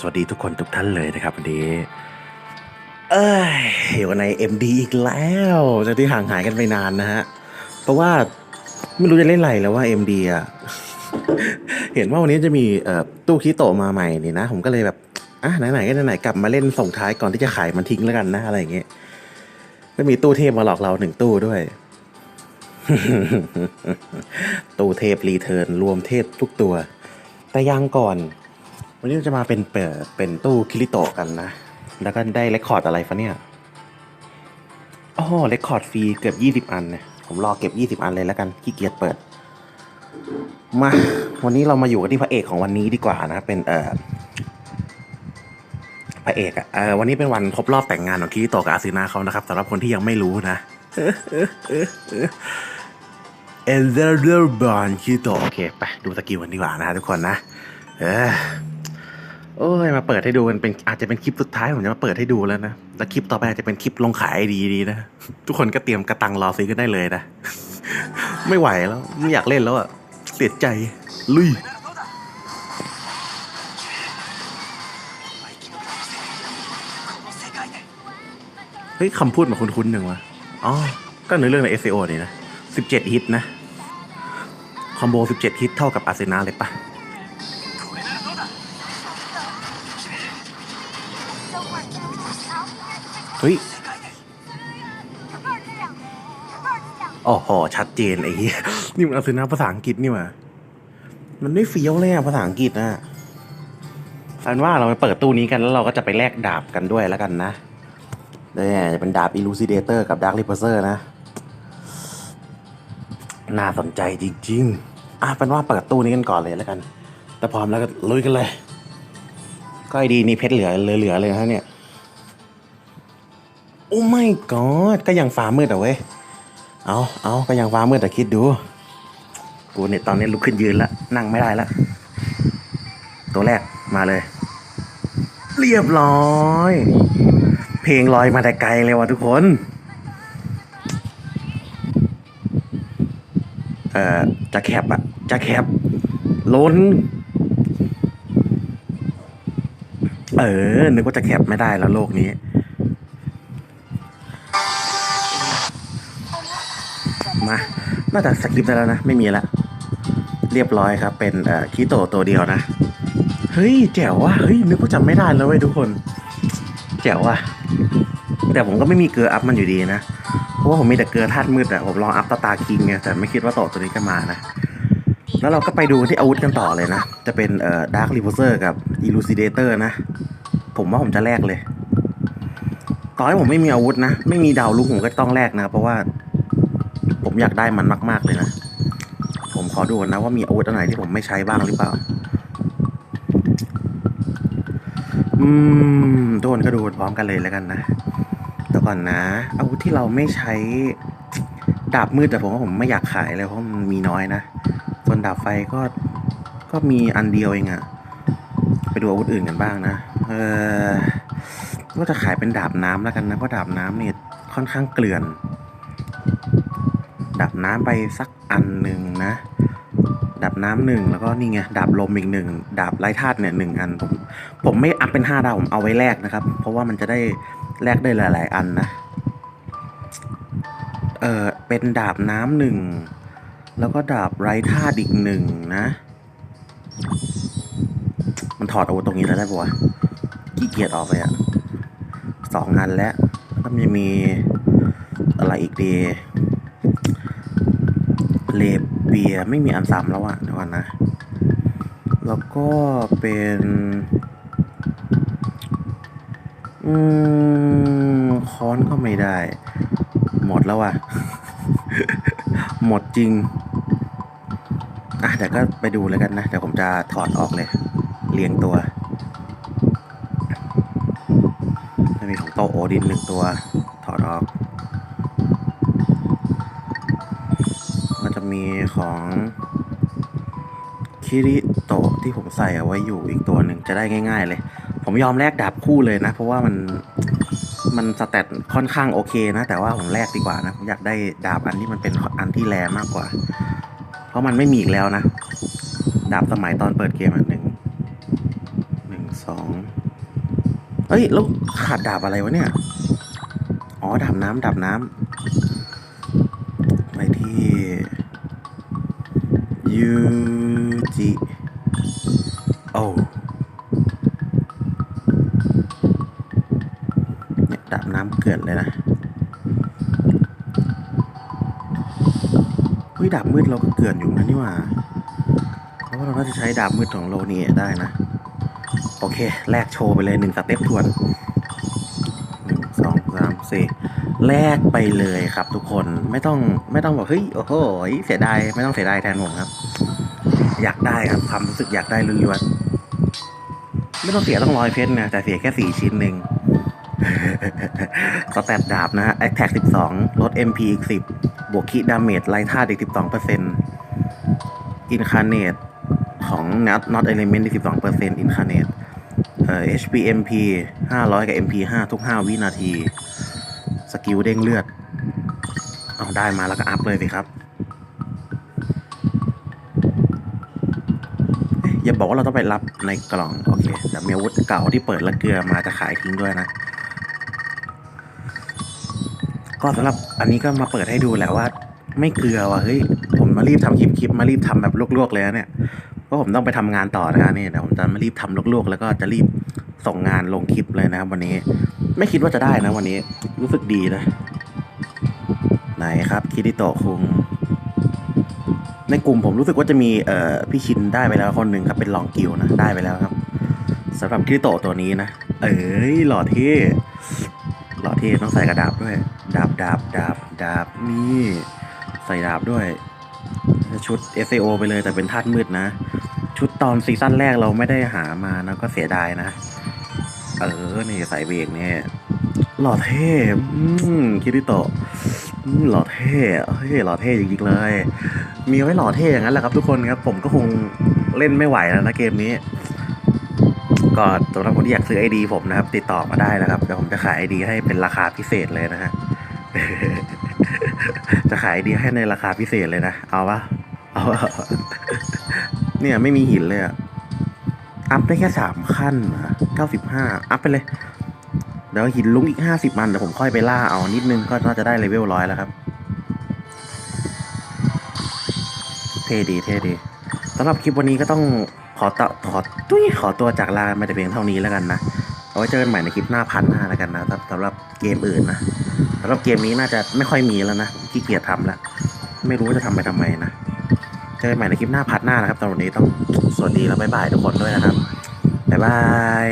สวัสดีทุกคนทุกท่านเลยนะครับวันนี้เอ้ยอยู่ใน MD อีกแล้วจากที่ห่างหายกันไปนานนะฮะ เพราะว่าไม่รู้จะเล่นอะไรแล้วว่า MD อะ เห็นว่าวันนี้จะมีตู้คิโตมาใหม่นี่นะ ผมก็เลยแบบ อะไหนๆก็ไหนๆกลับมาเล่นส่งท้ายก่อนที่จะขายมันทิ้งแล้วกันนะ อะไรอย่างเงี้ยก็มีตู้เทพมาหลอกเราหนึ่งตู้ด้วย ตู้เทพรีเทิร์นรวมเทพทุกตัว แต่ยังก่อน วันนี้เราจะมาเป็นเปิดเป็นตู้คิริโตะกันนะ แล้วก็ได้เรคคอร์ดอะไรฟะเนี่ยอ๋อเรคคอร์ดฟรีเกือบยี่สิบ20อันเนี่ยผมรอเก็บยี่สิบอันเลยแล้วกันขี้เกียจเปิด มา วันนี้เรามาอยู่กันที่พระเอกของวันนี้ดีกว่านะ เป็นเอ่อพระเอกอะเออวันนี้เป็นวันครบรอบแต่งงานของคิริโตะกับอาซึนาเขานะครับสำหรับคนที่ยังไม่รู้นะเอเดอร์บอนคิริโตะโอเคไปดูสกิลกันดีกว่านะทุกคนนะเออ โอ้ยมาเปิดให้ดูกันเป็นอาจจะเป็นคลิปสุดท้ายผมจะมาเปิดให้ดูแล้วนะแล้วคลิปต่อไปอาจจะเป็นคลิปลงขายดีดีนะทุกคนก็เตรียมกระตังรอซื้อกันได้เลยนะไม่ไหวแล้วไม่อยากเล่นแล้วอะเสียใจลุยเฮ้ยคำพูดมาคุ้นๆหนึ่งวะอ๋อก็ในเรื่องใน SEO นี่นะสิบเจ็ดฮิตนะ คอมโบสิบเจ็ดฮิตเท่ากับอาร์เซนาเลยปะ เฮ้ยโอ้โหชัดเจนไอ้เหี้ยนี่มันอาร์เซนาภาษาอังกฤษนี่หว่ามันไม่เฟี้ยวเลยอะภาษาอังกฤษนะอันว่าเราไปเปิดตู้นี้กันแล้วเราก็จะไปแลกดาบกันด้วยแล้วกันนะเนี่ยจะเป็นดาบ Elucidator กับ Dark Reverser นะ น่าสนใจจริงๆอะเป็นว่าเปิดตู้นี้กันก่อนเลยแล้วกัน แต่พร้อมแล้วก็ลุยกันเลย ก็ไอดีนี่เพชรเหลือเหลือเลยฮะเนี่ย โอ้ไม่กอดก็ยังฟ้ามืดอะเว้ย เอาเอาก็ยังฟ้ามืดแต่คิดดู กูเนี่ยตอนนี้ลุกขึ้นยืนแล้วนั่งไม่ได้แล้วตัวแรกมาเลย เรียบร้อย เพลงลอยมาแต่ไกลเลยว่ะทุกคน เอ่อจะแคปอะจะแคปล้น ออ นึกว่าจะแคปไม่ได้แล้วโลกนี้ มา น่าจะสคริปได้แล้วนะ ไม่มีละ เรียบร้อยครับ เป็นเอ่อคีโตตัวเดียวนะ เฮ้ย แจ๋วว่ะ เฮ้ย นึกว่าจำไม่ได้แล้วเว้ยทุกคน แจ๋วว่ะ แต่ผมก็ไม่มีเกลืออัพมันอยู่ดีนะ เพราะว่าผมมีแต่เกลือธาตุมืดอะผมลองอัพตาตาคิงไง แต่ไม่คิดว่าโตตัวนี้จะมานะแล้วเราก็ไปดูที่อาวุธกันต่อเลยนะ จะเป็นเอ่อดาร์ครีเวอร์เซอร์กับอีลูซิเดเตอร์นะ ผมว่าผมจะแลกเลยต่อให้ผมไม่มีอาวุธนะ ไม่มีดาวลุกผมก็ต้องแลกนะ เพราะว่า ผมอยากได้มันมาก ๆเลยนะ ผมขอดูนนะว่ามีอาวุธอันไหนที่ผมไม่ใช้บ้างหรือเปล่า อืมทุกคนก็ดูพร้อมกันเลยแล้วกันนะเดี๋ยวก่อนนะ อาวุธที่เราไม่ใช้ ดาบมืดแต่ผมว่าผมไม่อยากขายเลยเพราะมันมีน้อยนะ ส่วนดาบไฟก็ ก็มีอันเดียวเองอะไปดูอาวุธอื่นกันบ้างนะ เออก็จะขายเป็นดาบน้ำแล้วกันนะเพราะดาบน้ำเนี่ยค่อนข้างเกลื่อนดับน้ำไปสักอันหนึ่งนะดับน้ำหนึ่งแล้วก็นี่ไงดาบลมอีกหนึ่งดาบไร้ธาตุเนี่ยหนึ่งอันผมผมไม่อัพเป็นห้าดาวผมเอาไว้แลกนะครับ เพราะว่ามันจะได้แลกได้หลาย ๆ อันนะเออเป็นดาบน้ำหนึ่งแล้วก็ดาบไร้ธาตุอีกหนึ่งนะ มันถอดอาวุธตรงนี้แล้วได้ปะวะ ขี้เกียจออกไปอะสองอันแล้วก็มีมีอะไรอีกดีเลเบียไม่มีอันซ้ำแล้วอะเดี๋ยวก่อนนะ แล้วก็เป็น อืมค้อนก็ไม่ได้ หมดแล้วอะหมดจริง อะเดี๋ยวก็ไปดูแล้วกันนะ เดี๋ยวผมจะถอดออกเลย เรียงตัว จะมีของโตโอดินหนึ่งตัว ถอดออกมันจะมีของคิริโตะที่ผมใส่เอาไว้อยู่อีกตัวหนึ่งจะได้ง่าย ๆ เลย ผมยอมแลกดาบคู่เลยนะ เพราะว่ามันมันสแตทค่อนข้างโอเคนะ แต่ว่าผมแลกดีกว่านะผมอยากได้ดาบอันที่มันเป็นอันที่แรงมากกว่า เพราะมันไม่มีอีกแล้วนะ ดาบสมัยตอนเปิดเกมอัน เอ้ยแล้วขาดดาบอะไรวะเนี่ย อ๋อดาบน้ำดาบน้ำไปที่ยูจิโอ้เนี่ยดาบน้ำเกินเลยนะเฮ้ยดาบมืดเราก็เกินอยู่นะนี่ว่า เพราะว่าเราน่าจะใช้ดาบมืดของโลนี่ได้นะ โอเค แลกโชว์ไปเลยหนึ่งสเต็ปทวนหนึ่งสองสามสี่แลกไปเลยครับทุกคนไม่ต้องไม่ต้องบอกเฮ้ยโอ้โหเสียดายไม่ต้องเสียดายแทนผมครับ อยากได้ครับความรู้สึกอยากได้ล้วนๆไม่ต้องเสียต้องร้อยเพชรนะแต่เสียแค่สี่ชิ้นหนึ่งสแตทดาบนะฮะ Attack 12ลด MP อีก10บวกคิดาเมจไล่ท่าอีก12เปอร์เซ็นต์ Incarnate ของ Not Not Element อีก12เปอร์เซ็นต์ Incarnate เอ่อ HP MP 500 กับ MP 5 ทุก 5 วินาที สกิลเด้งเลือด เอาได้มาแล้วก็อัพเลยสิครับ อย่าบอกว่าเราต้องไปรับในกล่อง โอเค แต่มีอาวุธเก่าที่เปิดและเกลือมาจะขายทิ้งด้วยนะ ก็สำหรับอันนี้ก็มาเปิดให้ดูแหละว่า ไม่เกลือว่ะเฮ้ย ผมมารีบทำคลิปคลิปมารีบทำแบบลวกๆเลยนะเนี่ยเพราะผมต้องไปทำงานต่อนะนี่เดี๋ยวผมจะมารีบทำลวกๆ แล้วก็จะรีบ ส่งงานลงคลิปเลยนะครับวันนี้ ไม่คิดว่าจะได้นะวันนี้ รู้สึกดีนะ ไหนครับคิริโตะคุง ในกลุ่มผมรู้สึกว่าจะมีเอ่อพี่ชินได้ไปแล้วคนหนึ่งครับเป็นลองกิวนะได้ไปแล้วครับสำหรับคิริโตะตัวนี้นะ เอ้ยหล่อเท่หล่อเท่ต้องใส่กระดาบด้วยดาบดาบดาบดาบนี่ใส่ดาบด้วย ชุด s อ o ไปเลยแต่เป็นธาตุมืดนะ ชุดตอนซีซั่นแรกเราไม่ได้หามานะก็เสียดายนะ เออ นี่ใส่เบรกเนี่ยหล่อเท่คิริโตะหล่อเท่เฮ้ยหล่อเท่จริงๆเลย มีไว้หล่อเท่อย่างนั้นแหละครับทุกคนครับ ผมก็คงเล่นไม่ไหวแล้วนะเกมนี้ ก็สำหรับคนที่อยากซื้อไอดีผมนะครับ ติดต่อมาได้นะครับเดี๋ยวผมจะขายไอดีให้เป็นราคาพิเศษเลยนะฮะ จะขายไอดีให้ในราคาพิเศษเลยนะ เอาปะเอาปะเนี่ยไม่มีหินเลยอะ อัพได้แค่สามขั้นเก้าสิบห้าอัพไปเลย เดี๋ยวหินลุงอีกห้าสิบมันเดี๋ยวผมค่อยไปล่าเอานิดนึงก็น่าจะได้เลเวลร้อยแล้วครับ เท่ดีเท่ดีสำหรับคลิปวันนี้ก็ต้องขอตะขอตุ้ยขอตัวจากลามาแต่เพียงเท่านี้แล้วกันนะ เอาไว้เจอกันใหม่ในคลิปหน้าพันหน้าแล้วกันนะสำหรับเกมอื่นนะสำหรับเกมนี้น่าจะไม่ค่อยมีแล้วนะขี้เกียจทำแล้ว ไม่รู้ว่าจะทำไปทำไมนะ จอกันใหม่ในคลิปหน้าพัดหน้านะครับตอนนี้ต้องสวัสดีแล้วบ๊ายบายทุกคนด้วยนะครับบ๊ายบาย